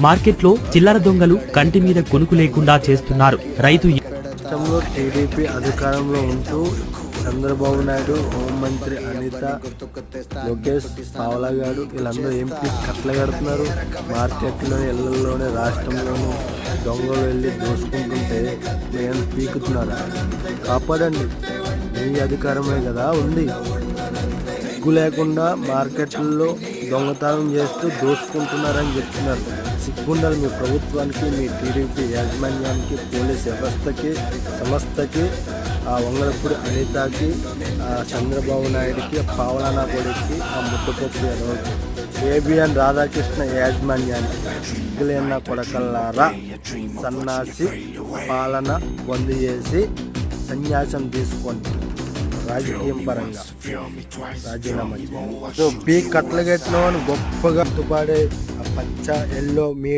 మార్కెట్లో చిల్లర దొంగలు కంటి మీద కొనుకు లేకుండా చేస్తున్నారు. రైతు రాష్ట్రంలో టీడీపీ అధికారంలో ఉంటూ చంద్రబాబు నాయుడు హోంమంత్రి అనిత లోకేష్ పావలాగాడు వీళ్ళందరూ ఏం కట్ల కడుతున్నారు? మార్కెట్లోని ఇళ్ళలోనే రాష్ట్రంలోనూ దొంగలు వెళ్ళి దోసుకుంటుంటే నేను పీకుతున్నారు? కాపాడండి. మీ అధికారమే కదా ఉంది. సిగ్గు లేకుండా మార్కెట్లలో దొంగతనం చేస్తూ దోసుకుంటున్నారని చెప్తున్నారు. సిగ్గుండాలి మీ ప్రభుత్వానికి మీ టీడీపీ యాజమాన్యానికి పోలీస్ వ్యవస్థకి సంస్థకి ఆ వంగలపూడి అనితకి ఆ చంద్రబాబు నాయుడికి పావలానా కొడుక్కి ఆ ముద్దపప్పు ఎదవకి ఏబిఎన్ రాధాకృష్ణ యాజమాన్యానికి సిగ్గులేన కొడకల్లారా? సన్నాసి పాలన బంద్ చేసి సన్యాసం తీసుకోండి. రాజకీయం పరంగా రాజీనామా సో బీ కట్లగెట్లో గొప్పగా తుపాడే పచ్చ ఎల్లో మీ